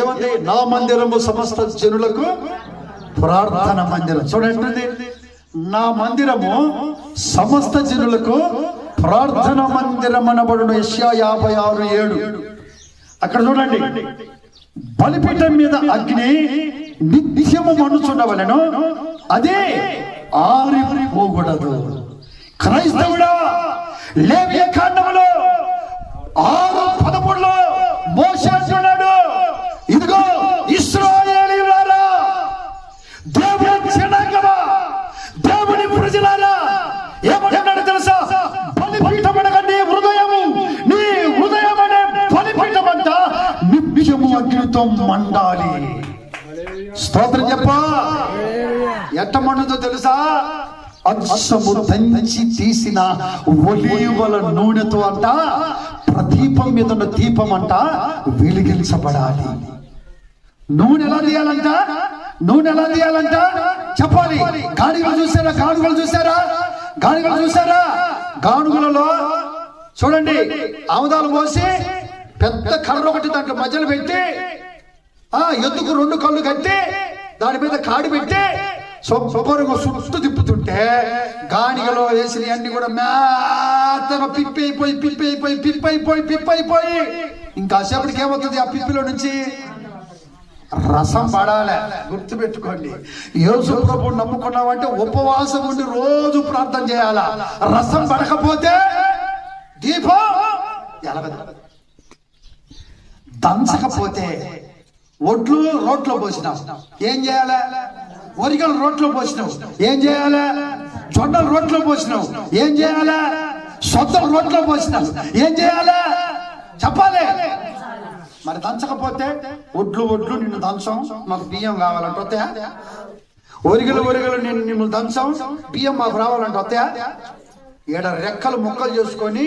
ఏమంది నా మందిరము సమస్త జనులకు ప్రార్థన మందిరం. చూడండి. నా మందిరము సమస్త జనులకు ప్రార్థన మందిరం అనబడును. యెషయా యాభై ఆరు ఏడు. అక్కడ చూడండి. బలిపీఠం మీద అగ్ని నిత్యము మనుచుండవలను అదే ఆరిపోకూడదు. క్రైస్తవుడా లేవియ కాండములో ఆరు పదమూడులో మోసే అంటున్నాడు ఇదిగో ఇస్రాయేలీయులారా దేవుని జనాంగమా దేవుని ప్రజలారా ఏమంటున్నాడు తెలుసా బలిపీఠం అనగా నీ హృదయము నీ హృదయం అనే బలిపీఠం అంట నిత్యము అగ్నితో మండాలి స్తోత్రం చెప్పా. ఎట్ట మండుతో తెలుసా? అచ్చము దంచి తీసిన ఒలీవల నూనెతో అంట ప్రదీపం మీద ఉన్న దీపం అంట వెలిగించబడాలి. నూనె ఎలా తీయాలంట? నూనె ఎలా తీయాలంట? చెప్పాలి. గాడిగలు చూసారా? గానుగలు చూసారా? గాడిగలు చూసారా? గానుగలలో చూడండి ఆముదాలు పోసి పెద్ద కర్ర ఒకటి దాంట్లో మధ్యలో పెట్టి ఆ ఎద్దుకు రెండు కళ్ళు కట్టి దాని మీద కాడి పెట్టి శుభ్రంగా చుట్టూ తిప్పుతుంటే గానిగలో వేసిన అన్ని కూడా మేతగా పిప్పి అయిపోయి పిప్పి అయిపోయి పిప్పి అయిపోయి పిప్పి అయిపోయి ఇంకాసేపటికి ఏమవుతుంది ఆ పిప్పిలో నుంచి? రసం పడాలి. గుర్తుపెట్టుకోండి. యేసు ప్రభు నమ్ముకున్నామంటే ఉపవాసం ఉండి రోజు ప్రార్థన చేయాలా. రసం పడకపోతే దీపం ఎలగదు. దంచకపోతే ఒడ్లు రోట్లో పోసినాం. ఏం చేయాల? ఒరిగలు రోట్లో పోసినావు ఏం చేయాల? జొన్నలు రోట్లో పోసినావు ఏం చేయాలా? సొద్దలు రోట్లో పోసినావు ఏం చేయాలా? చెప్పాలి. మరి దంచకపోతే ఒడ్లు ఒడ్లు నిన్ను దంచం. మాకు బియ్యం కావాలంటే వస్తాయా? ఒరిగలు ఒరిగలు నేను నిన్ను దంచం. బియ్యం మాకు రావాలంటే వస్తాయా? ఏడ రెక్కలు ముక్కలు చేసుకొని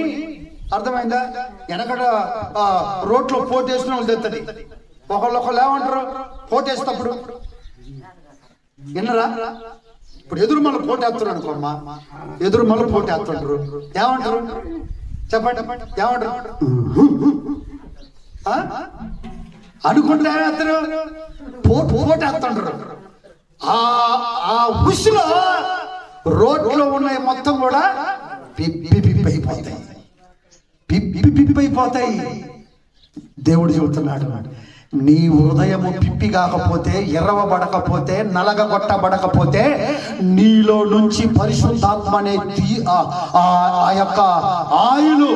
అర్థమైందా? వెనకడ రోడ్లో పోటేసిన వాళ్ళు తెత్తది. ఒకళ్ళు ఏమంటారు? పోటేసేటప్పుడు విన్నరా? ఇప్పుడు ఎదురు మళ్ళీ పోటేస్తారు అనుకోమ్మా ఎదురు మళ్ళీ పోటేస్తుంటారు ఏమంటారు? చెప్పండి. ఏమంటారు? ఆ? అనుకుంటే ఏమేస్తారు పోటు పోటేస్తుంటారు ఆ ఆ ఉసులో రోడ్లో ఉన్నాయి మొత్తం కూడా పిప్పి అయిపోతాయి పిప్పి పిప్పి అయిపోతాయి దేవుడు చెబుతున్నాడు నీ హృదయము పిప్పి కాకపోతే ఎర్రవబడకపోతే నలగగొట్టబడకపోతే నీలో నుంచి పరిశుద్ధాత్మ అనే ఆ- ఆ- యొక్క ఆయులు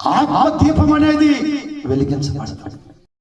ఆ దీపం అనేది వెలిగించబడతాడు